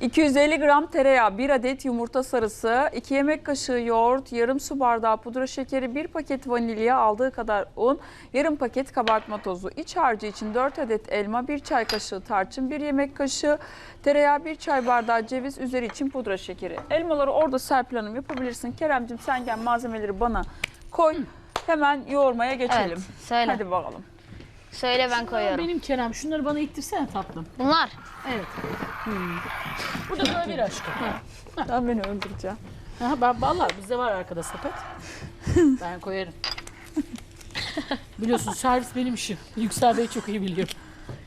250 gram tereyağı, 1 adet yumurta sarısı, 2 yemek kaşığı yoğurt, yarım su bardağı pudra şekeri, 1 paket vanilya, aldığı kadar un, yarım paket kabartma tozu. İç harcı için 4 adet elma, 1 çay kaşığı tarçın, 1 yemek kaşığı tereyağı, 1 çay bardağı ceviz, üzeri için pudra şekeri. Elmaları orada Serpil Hanım yapabilirsin. Keremcim sen gel malzemeleri bana koy. Hemen yoğurmaya geçelim. Evet, söyle. Hadi bakalım. Söyle ben koyuyorum. Benim Kerem şunları bana ittirsene tatlım. Bunlar. Evet. Burada böyle bir aşkım. Sen beni öldüreceğim. Ha, ben vallahi bizde var arkada sepet. ben koyarım. Biliyorsun servis benim işim. Yüksel Bey çok iyi biliyor.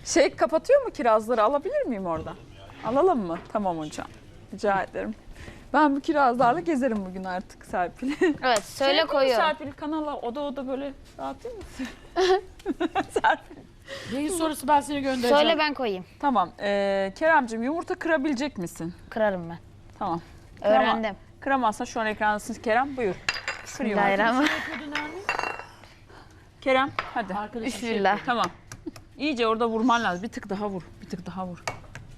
Şey kapatıyor mu kirazları alabilir miyim orada? Alalım mı? Tamam hocam. Rica ederim. Ben bu kirazlarla gezerim bugün artık Serpil. Evet söyle Şey koyuyorum. Serpil kanala oda oda böyle dağıtayım mısın? Serpil. Yayın sonrası ben seni göndereceğim. Söyle ben koyayım. Tamam. Ee, Keremcim yumurta kırabilecek misin? Kırarım ben. Tamam. Kırama- Öğrendim. Kıramazsan şu an ekrandasın Kerem. Buyur. Bismillahirrahmanirrahim. Kerem hadi. Arkadaşım şey Bismillah. Tamam. İyice orada vurman lazım. Bir tık daha vur. Bir tık daha vur.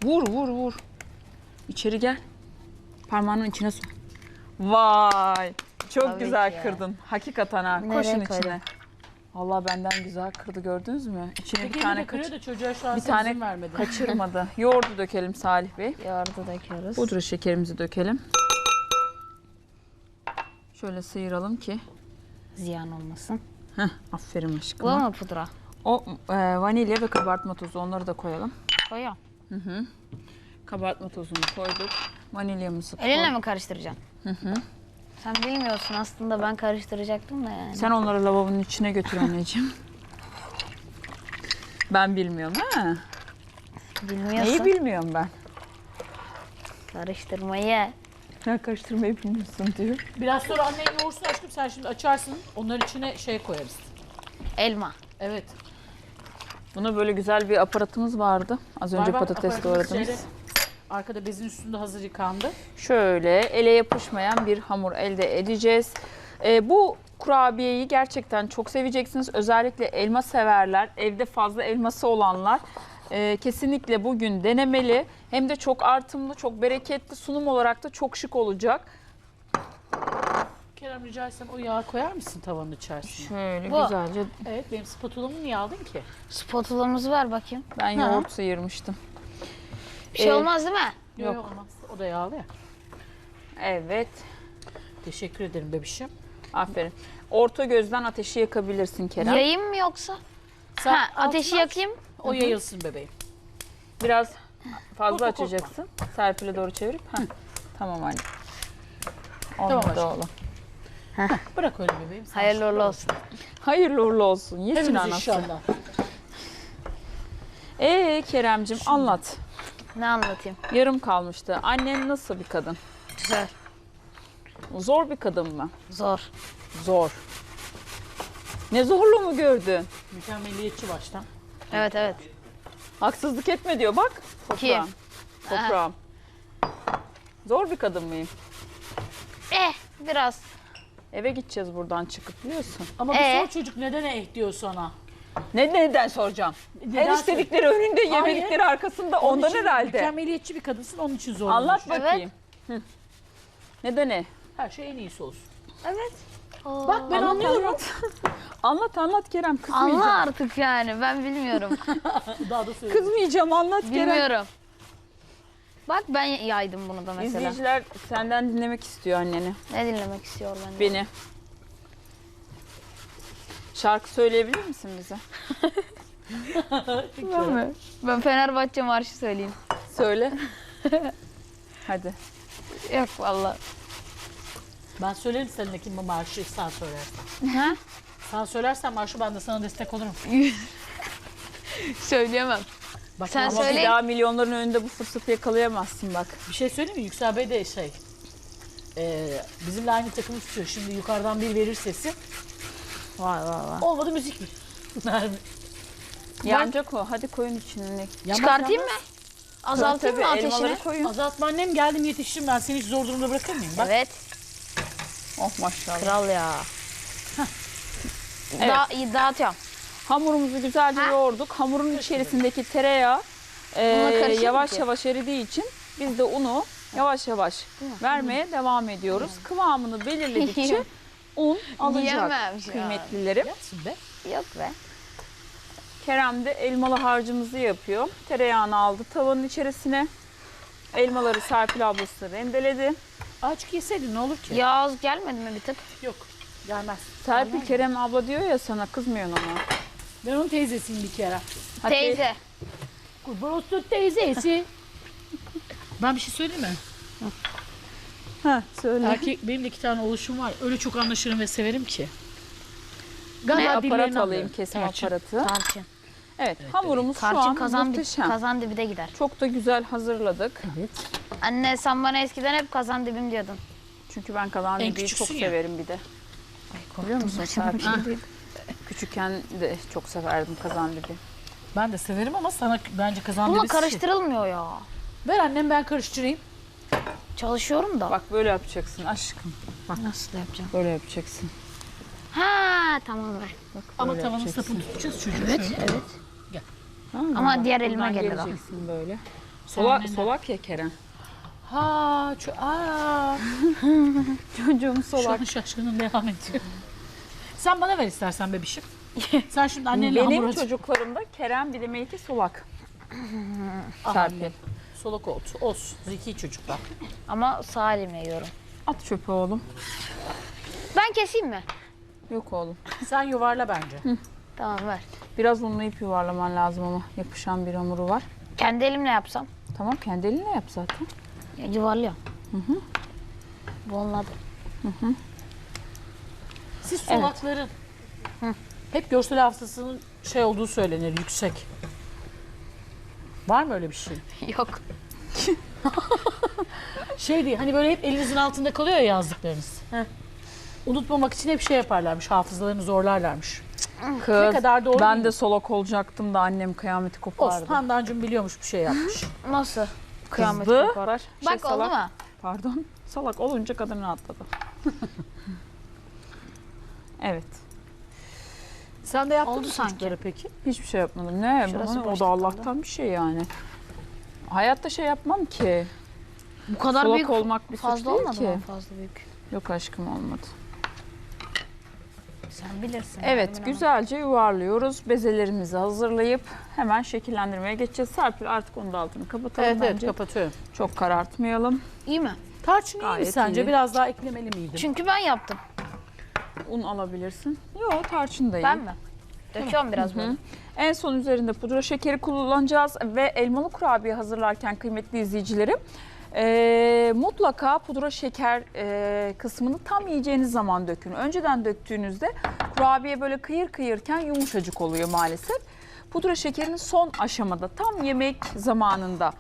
Vur vur vur. İçeri gel. Parmağının içine sok. Vay. Çok Tabii güzel ki kırdın. Hakikaten ha. Nereye Koşun koydun? içine. Allah benden güzel kırdı gördünüz mü? İçine bir tane kırıyor kaç da çocuğa şu an bir tane izin vermedin. kaçırmadı. Yoğurdu dökelim Salih Bey. Yoğurdu döküyoruz. Pudra şekerimizi dökelim. Şöyle sıyıralım ki. Ziyan olmasın. Heh, aferin Bu aşkım. mu pudra? O e, vanilya ve kabartma tozu onları da koyalım. Koyuyorum. Kabartma tozunu koyduk. Vanilyamızı koy. Elinle mi karıştıracaksın? Sen bilmiyorsun aslında ben karıştıracaktım da yani. Sen onları lavabonun içine götür anneciğim. ben bilmiyorum ha. Bilmiyorsun. Neyi bilmiyorum ben. Karıştırmayı. Sen karıştırmayı bilmiyorsun diyor. Biraz sonra annen yoğursun aşkım sen şimdi açarsın. Onların içine şey koyarız. Elma. Evet. Buna böyle güzel bir aparatımız vardı. Az önce Var, var, patates doğradınız. şeyde, Arkada bezin üstünde hazır yıkandı. Şöyle ele yapışmayan bir hamur elde edeceğiz. Ee, bu kurabiyeyi gerçekten çok seveceksiniz. Özellikle elma severler, evde fazla elması olanlar e, kesinlikle bugün denemeli. Hem de çok artımlı, çok bereketli sunum olarak da çok şık olacak. Kerem rica etsem o yağı koyar mısın tavanın içerisine? Şöyle Bu. güzelce Evet benim spatulamı niye aldın ki? Spatulamızı ver bakayım. ben Ha. yoğurt sıyırmıştım. Bir şey Ee, olmaz değil mi? Yok. Yok. olmaz. O da yağlı ya. Evet, Teşekkür ederim bebişim. aferin. Orta gözden ateşi yakabilirsin Kerem. Yayayım mı yoksa? Sen ha, ateşi yakayım. O yayılsın bebeğim. Biraz fazla Korkma, korkma. açacaksın. Serpil'e doğru çevirip. Heh. Tamam anne. Tamam Olmadı aşkım. oğlum. Bırak öyle bebeğim. sen Hayırlı uğurlu olsun. Hayırlı uğurlu olsun. Yesin Hepimiz anası. inşallah. Ee Keremcim anlat. Ne anlatayım? Yarım kalmıştı. Annen nasıl bir kadın? Güzel. Zor bir kadın mı? Zor. Zor. Ne zorlu mu gördün? Mükemmeliyetçi baştan. Evet evet. Haksızlık etme diyor bak. Toprağım. Toprağım. Zor bir kadın mıyım? Eh biraz. Eve gideceğiz buradan çıkıp biliyorsun. Ama bir Ee? sor çocuk neden eh diyor sana? Ne neden soracağım? Her Neden istedikleri önünde, Hayır. yemedikleri arkasında Onun ondan için herhalde. Mükemmeliyetçi bir kadınsın onun için zor. Anlat bakayım. Hı. Neden ne? Her şey en iyisi olsun. Evet. Bak ben Anlat, anlıyorum. Anlat. anlat anlat Kerem kızmayacağım. Anla artık yani ben bilmiyorum. Daha da söyle. Kızmayacağım anlat Kerem. bilmiyorum. Bak ben yaydım bunu da mesela. İzleyiciler senden dinlemek istiyor anneni, Ne dinlemek istiyor benden? beni. Şarkı söyleyebilir misin bize? Ben mi? Ben Fenerbahçe marşı söyleyeyim. Söyle. Hadi. Yok valla. Ben söylerim seninle kim bu marşı sen söylersen. Ha? Sen söylersen marşı ben de sana destek olurum. Söyleyemem. Bak Sen ama Söyle. bir daha milyonların önünde bu fırsatı yakalayamazsın bak. bir şey söyleyeyim mi? Yüksel Bey de şey. E, bizimle aynı takımı tutuyor. Şimdi yukarıdan bir verir sesi. Vay vay vay. Olmadı müzik mi? Mermi. Yanacak o. Hadi koyun içine. Yanmaz, Çıkartayım mı? Azaltayım mı ateşini? elmaları koyun. Azaltma annem geldim yetiştim ben seni hiç zor durumda bırakır mıyım? Bak Evet. Oh maşallah. Kral ya. Evet. Da dağıtıyorum. Hamurumuzu güzelce yoğurduk. Hamurun içerisindeki tereyağı e, yavaş ki? yavaş eridiği için Biz de unu yavaş yavaş vermeye devam ediyoruz. Kıvamını belirledikçe un alacak Yiyemem şu an. kıymetlilerim. Yapsın be. Yok be. Kerem de elmalı harcımızı yapıyor. Tereyağını aldı tavanın içerisine. Elmaları Serpil ablası rendeledi. Azıcık yeseydin ne olur ki? Yağ az gelmedi mi bir tık? Yok. Gelmez. Serpil Kerem abla diyor ya sana kızmıyorsun ona. Ben onun teyzesiyim bir kere. Hadi. Teyze. Kurban olsun teyzesi. ben bir şey söyleyeyim mi? Ha söyle. Erkek benim de iki tane oluşum var. Öyle çok anlaşırım ve severim ki. Galiba aparat dillerini alayım anlıyorum. kesme Tarçın. aparatı. Tarçın. Evet hamurumuz şu Tarçın an kazan, di- muhteşem. kazan dibi de gider. Çok da güzel hazırladık. Evet. Anne sen bana eskiden hep kazan dibim diyordun. Çünkü ben kazan En dibiyi çok küçüksün ya. severim bir de. Biliyor musun Serpil? Küçükken de çok severdim kazan dibi. Ben de severim ama sana bence kazan Bununla birisi- karıştırılmıyor ya. Ver annem ben karıştırayım. Çalışıyorum da. Bak böyle yapacaksın aşkım. Nasıl yapacağım? Böyle yapacaksın. Ha tamam ver. Bak, Ama böyle tavanın yapacaksın. sapını tutacağız çocuğu. Evet şöyle. evet. Ha, Ama bak, diğer elime buradan gelir o. geleceksin böyle. Solak, Sen solak ya Kerem. Ha, ço- aa. Çocuğum Şu solak. an şaşkınım devam ediyor. Sen bana ver istersen bebişim. Sen şimdi annenle Benim hamur aç. çocuklarımda Kerem bir de Melike solak. Serpil. Solak oldu. Olsun. Zeki çocuklar. Ama sağ elimle yiyorum. At çöpe oğlum. Ben keseyim mi? Yok oğlum. Sen yuvarla bence. Tamam ver. Biraz unlayıp yuvarlaman lazım ama yapışan bir hamuru var. Kendi elimle yapsam. Tamam kendi elinle yap zaten. Ya, yuvarlıyorum. Hı hı. Bonladım. Siz solakların hep görsel hafızasının şey olduğu söylenir yüksek. Var mı öyle bir şey? Yok. Şey değil hani böyle hep elinizin altında kalıyor ya yazdıklarınız. Unutmamak için hep şey yaparlarmış hafızalarını zorlarlarmış. Kız Ne kadar doğru ben değil de solak olacaktım da annem kıyameti kopardı. Olsun Handancığım biliyormuş bir şey yapmış. Nasıl? Kıyamet Kızdı. koparar. Şey, Bak oldu salak. mu? Pardon. Salak olunca kadını atladı. evet. Sen de yaptın Oldu mı sanki. çocuklara peki? Hiçbir şey yapmadım. Ne? Şurası Bana- o da kaldı. Allah'tan bir şey yani. Hayatta şey yapmam ki. Bu kadar Solak büyük olmak bir suç fazla değil olmadı ki. mı? Fazla büyük. Yok aşkım olmadı. Sen bilirsin. Evet yani, güzelce yuvarlıyoruz. Bezelerimizi hazırlayıp hemen şekillendirmeye geçeceğiz. Serpil artık onu da altını kapatalım Evet evet bence. kapatıyorum. Çok karartmayalım. İyi mi? Tarçın iyi mi Gayet sence? iyi. Biraz daha eklemeli miydim? Çünkü ben yaptım. Un alabilirsin. Yok tarçın da iyi. Ben mi? Döküyorum biraz böyle. En son üzerinde pudra şekeri kullanacağız ve elmalı kurabiye hazırlarken kıymetli izleyicilerim eee, mutlaka pudra şeker eee, kısmını tam yiyeceğiniz zaman dökün. Önceden döktüğünüzde kurabiye böyle kıyır kıyırken yumuşacık oluyor maalesef. Pudra şekerini son aşamada tam yemek zamanında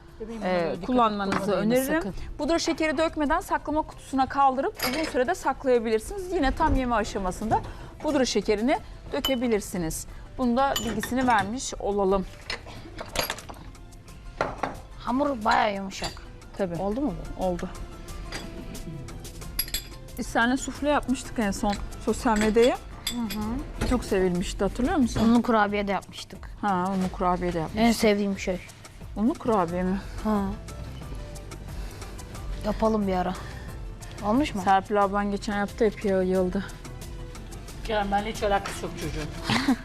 Et, kullanmanızı öneririm. sakın. Pudra şekeri dökmeden saklama kutusuna kaldırıp uzun sürede saklayabilirsiniz. Yine tam yeme aşamasında pudra şekerini dökebilirsiniz. Bunu da bilgisini vermiş olalım. Hamur bayağı yumuşak. Tabii. Oldu mu bu? Oldu. Biz seninle sufle yapmıştık en son sosyal medyaya. Çok sevilmişti hatırlıyor musun? Unlu kurabiye de yapmıştık. Ha, unlu kurabiye de yapmış. En sevdiğim şey. Unlu kurabiye mi? Ha. Yapalım bir ara. Olmuş mu? Serpil ablan geçen yaptı hep yayıldı. Kerem benimle hiç alakası yok çocuğun.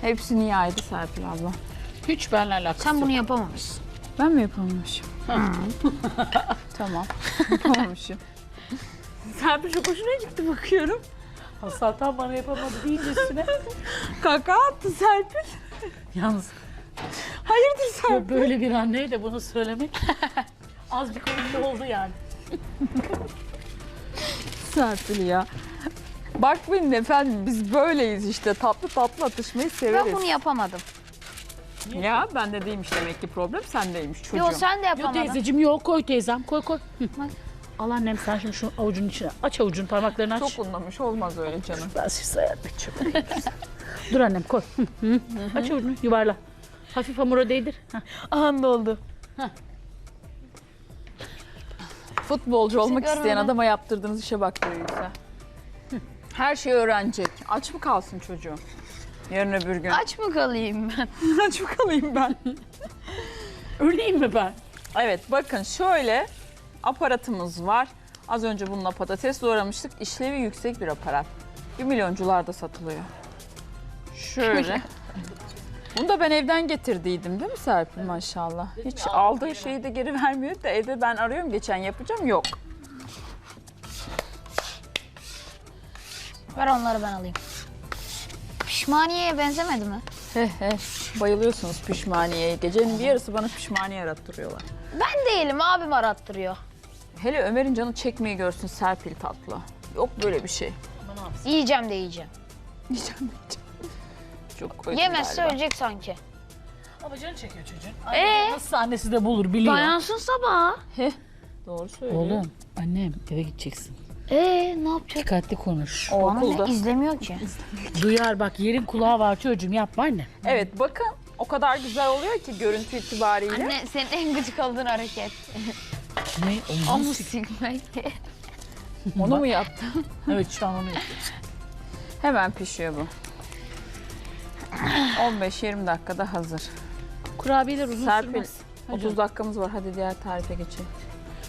Hepsini yaydı Serpil abla. Hiç benimle alakası Sen yok. bunu yapamamışsın. Ben mi yapamamışım? tamam. Yapamamışım. Serpil çok hoşuna gitti bakıyorum. Hasan bana yapamadı deyince üstüne. Kaka attı Serpil. Yalnız Hayırdır ya böyle bir anneye de bunu söylemek az bir komik oldu yani. Serpil ya. Bakmayın efendim biz böyleyiz işte tatlı tatlı atışmayı severiz. Ben bunu yapamadım. Ya bende değilmiş demek ki problem sendeymiş çocuğum. Yo sen de Yok yapamadın. teyzeciğim yok koy teyzem koy koy. Hı. Bak. Al annem sen şimdi şu avucunun içine aç avucun parmaklarını aç. Çok unlamış olmaz öyle canım. Ben siz hayal. Dur annem koy. Hı, hı. Aç avucunu yuvarla. Hafif hamura değdir. Heh. Anda oldu. Futbolcu olmak Sigara isteyen adama yaptırdığınız işe bak böyle Her şeyi öğrenecek. Aç mı kalsın çocuğum? Yarın öbür gün. Aç mı kalayım ben? Aç mı kalayım ben? Öleyim mi ben? Evet bakın şöyle aparatımız var. Az önce bununla patates doğramıştık. İşlevi yüksek bir aparat. 1 milyoncularda satılıyor. Şöyle. Bunu da ben evden getirdiydim değil mi Serpil maşallah? Hiç aldığı şeyi de geri vermiyor da evde ben arıyorum geçen yapacağım yok. Ver onları ben alayım. Pişmaniyeye benzemedi mi? He he. Bayılıyorsunuz pişmaniyeye. Gecenin bir yarısı bana pişmaniye arattırıyorlar. Ben değilim abim arattırıyor. Hele Ömer'in canı çekmeyi görsün Serpil tatlı. Yok böyle bir şey. Yiyeceğim de yiyeceğim. Diyeceğim diyeceğim. Çok koydum Yemezse galiba. ölecek sanki. Ama canı çekiyor çocuğun. Ee? Nasıl annesi de bulur biliyor. Dayansın sabah. Doğru söylüyor. Oğlum annem eve gideceksin. Ee ne yapacak? Dikkatli konuş. O Bana okulda. ne izlemiyor ki. Duyar bak yerin kulağı var çocuğum yapma anne. Evet bakın o kadar güzel oluyor ki görüntü itibariyle. Anne senin en gıcık olduğun hareket. Ne? Olmaz. Omuz silmek. Onu mu yaptın? evet şu an onu yapıyorum. Hemen pişiyor bu. 15-20 dakikada hazır. Kurabiyeler uzun Serpil sürmez. Hadi 30 dakikamız var. Hadi diğer tarife geçelim.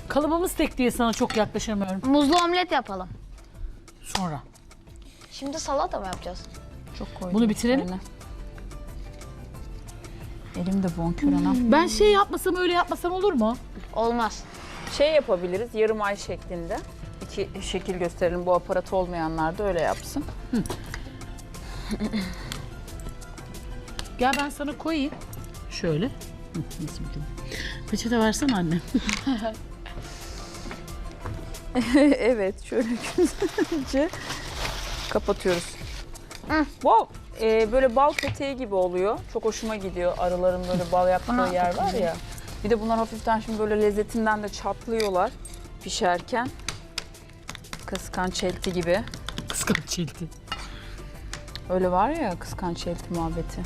Kalıbımız tek diye sana çok yaklaşamıyorum. Muzlu omlet yapalım. Sonra. Şimdi salata mı yapacağız? Çok koydum. Bunu bitirelim. üzerine. Elim de bonkör anam. Ben şey yapmasam öyle yapmasam olur mu? Olmaz. Şey yapabiliriz yarım ay şeklinde. İki şekil gösterelim bu aparat olmayanlar da öyle yapsın. Gel ben sana koyayım. Şöyle. Hı, Nasıl bir Peçete versene anne. evet şöyle güzelce kapatıyoruz. Bu e, böyle bal peteği gibi oluyor. Çok hoşuma gidiyor arıların böyle bal yaptığı yer var ya. Bir de bunlar hafiften şimdi böyle lezzetinden de çatlıyorlar pişerken. Kıskanç elti gibi. Kıskanç çilti. Öyle var ya kıskanç elti muhabbeti.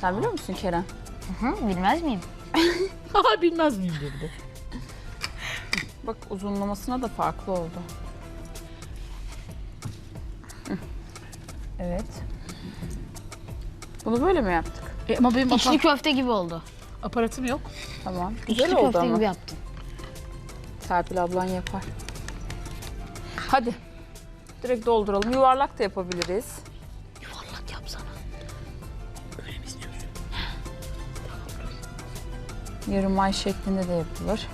Sen biliyor musun Kerem? Hı, bilmez miyim? Ha bilmez miyim dedi. Bak uzunlamasına da farklı oldu. Hı. Evet. Bunu böyle mi yaptık? E, ama benim İçli köfte gibi oldu. aparatım yok. Tamam. Güzel İçli oldu köfte ama. gibi yaptım. Serpil ablan yapar. Hadi. Direkt dolduralım. Yuvarlak da yapabiliriz. Yarım ay şeklinde de yapılır.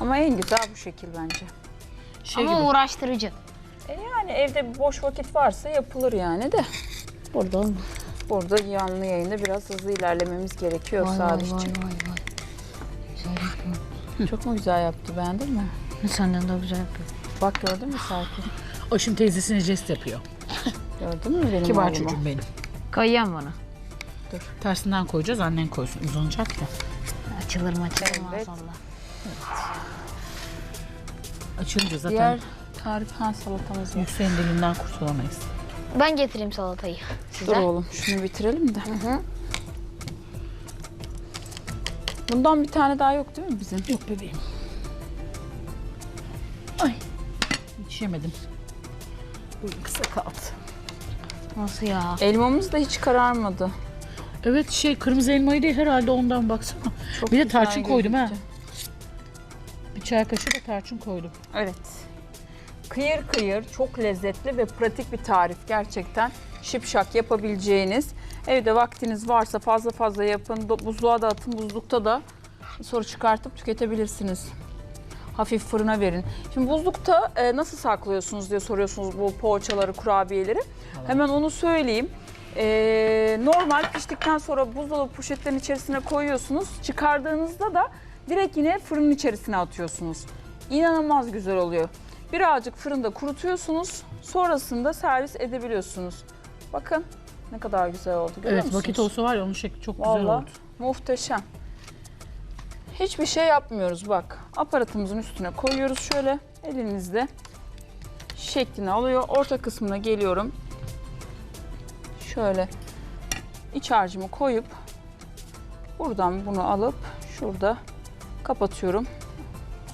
Ama en güzel bu şekil bence. Şey Ama gibi. uğraştırıcı. E yani evde boş vakit varsa yapılır yani de. Burada olmaz. Burada yanlı yayında biraz hızlı ilerlememiz gerekiyor Salih'ciğim. vay. Güzel yapıyorum. Çok mu güzel yaptı beğendin mi? Senden daha güzel yapıyorum. Bak gördün mü Serpil? O şimdi teyzesine jest yapıyor. Gördün mü benim Kibar oğlumu? çocuğum benim. Kayıyorum bana. Tersinden koyacağız annen koysun. Uzanacak ya. Açılır mı açılır mı Evet. maazallah. Açınca zaten Diğer tarif ha salatamız var. Yüksel'in dilinden kurtulamayız. Ben getireyim salatayı size. Dur oğlum şunu bitirelim de. Bundan bir tane daha yok değil mi bizim? Yok bebeğim. Ay. Yetişemedim. Boyum kısa kaldı. Nasıl ya? Elmamız da hiç kararmadı. Evet şey kırmızı elmayı değil herhalde ondan baksana. Çok Bir de güzel tarçın koydum ha. gözüktü. Bir çay kaşığı da tarçın koydum. Evet. Kıyır kıyır, çok lezzetli ve pratik bir tarif gerçekten. Şipşak yapabileceğiniz. Evde vaktiniz varsa fazla fazla yapın. Do- Buzluğa da atın, buzlukta da sonra çıkartıp tüketebilirsiniz. Hafif fırına verin. Şimdi buzlukta e, nasıl saklıyorsunuz diye soruyorsunuz bu poğaçaları, kurabiyeleri. Hemen onu söyleyeyim. E, normal piştikten sonra buzdolabı poşetlerin içerisine koyuyorsunuz. Çıkardığınızda da direkt yine fırının içerisine atıyorsunuz. İnanılmaz güzel oluyor. Birazcık fırında kurutuyorsunuz. Sonrasında servis edebiliyorsunuz. Bakın ne kadar güzel oldu. Görüyor evet musunuz? vakit olsa var ya onun şekli çok güzel Vallahi oldu. muhteşem. Hiçbir şey yapmıyoruz bak. Aparatımızın üstüne koyuyoruz şöyle elinizde. Şeklini alıyor. Orta kısmına geliyorum. Şöyle iç harcımı koyup buradan bunu alıp şurada kapatıyorum.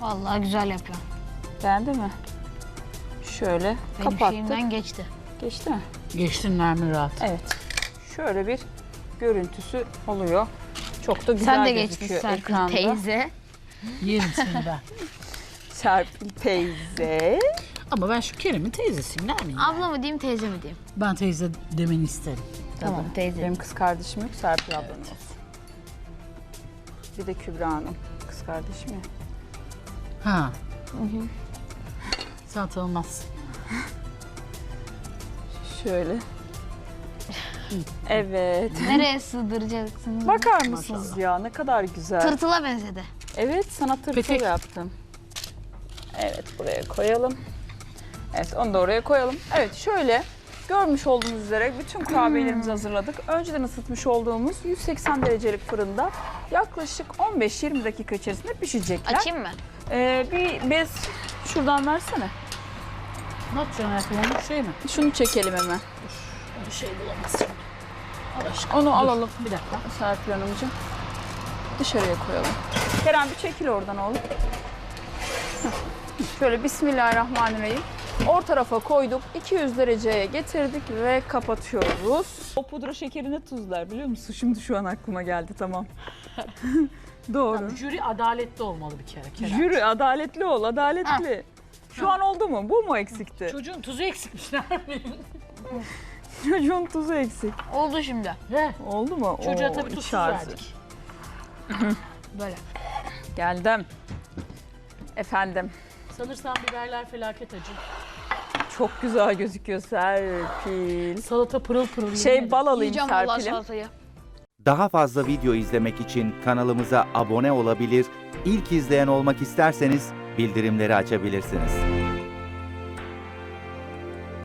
Vallahi güzel yapıyor. Beğendin mi? Şöyle Benim kapattık. şeyimden geçti. Geçti mi? Geçtin Nermin rahat. Evet. Şöyle bir görüntüsü oluyor. Çok da güzel Sen de gözüküyor Serpil ekranda. teyze. Yerim seni ben. Serpil teyze. Ama ben şu Kerem'in teyzesiyim der miyim? Abla mı diyeyim teyze mi diyeyim? Ben teyze demeni isterim. Tamam teyze. Benim kız kardeşim yok, Serpil ablanın olsun. Bir de Kübra Hanım. Kız kardeşim ya. Ha. Sen tanımazsın. Şöyle. Evet. Nereye sığdıracaksınız? Bakar mısınız ya ne kadar güzel. Tırtıla benzedi. Evet sana tırtıl Petek. yaptım. Evet buraya koyalım. Evet onu da oraya koyalım. Evet şöyle görmüş olduğunuz üzere bütün kurabiyelerimizi hazırladık. Önceden ısıtmış olduğumuz 180 derecelik fırında yaklaşık 15-20 dakika içerisinde pişecekler. Açayım mı? Ee, bir bez şuradan versene. Ne yapacaksın hayatım onu şey mi? Şunu çekelim hemen. Bir şey bulamaz şimdi. Al aşkım. Onu Dur, alalım. Bir dakika. Serpil Hanımcığım. Dışarıya koyalım. Kerem bir çekil oradan oğlum. Şöyle Bismillahirrahmanirrahim. Orta tarafa koyduk. 200 dereceye getirdik ve kapatıyoruz. O pudra şekerine tuzlar biliyor musun? Şimdi şu an aklıma geldi tamam. Doğru. Jüri adaletli olmalı bir kere Kerem. Jüri adaletli ol, adaletli. Şu an oldu mu? Bu mu eksikti? Çocuğun tuzu eksikmiş Nermin. Çocuğun tuzu eksik. Oldu şimdi. Ve Oldu mu? çocuğa Oo, tabii tuzsuz verdik. Böyle. Geldim. Efendim. Sanırsam biberler felaket acı. Çok güzel gözüküyor Serpil. Salata pırıl pırıl. Şey bal alayım Yiyeceğim vallahi Serpil'im. salatayı. Daha fazla video izlemek için kanalımıza abone olabilir, ilk izleyen olmak isterseniz bildirimleri açabilirsiniz.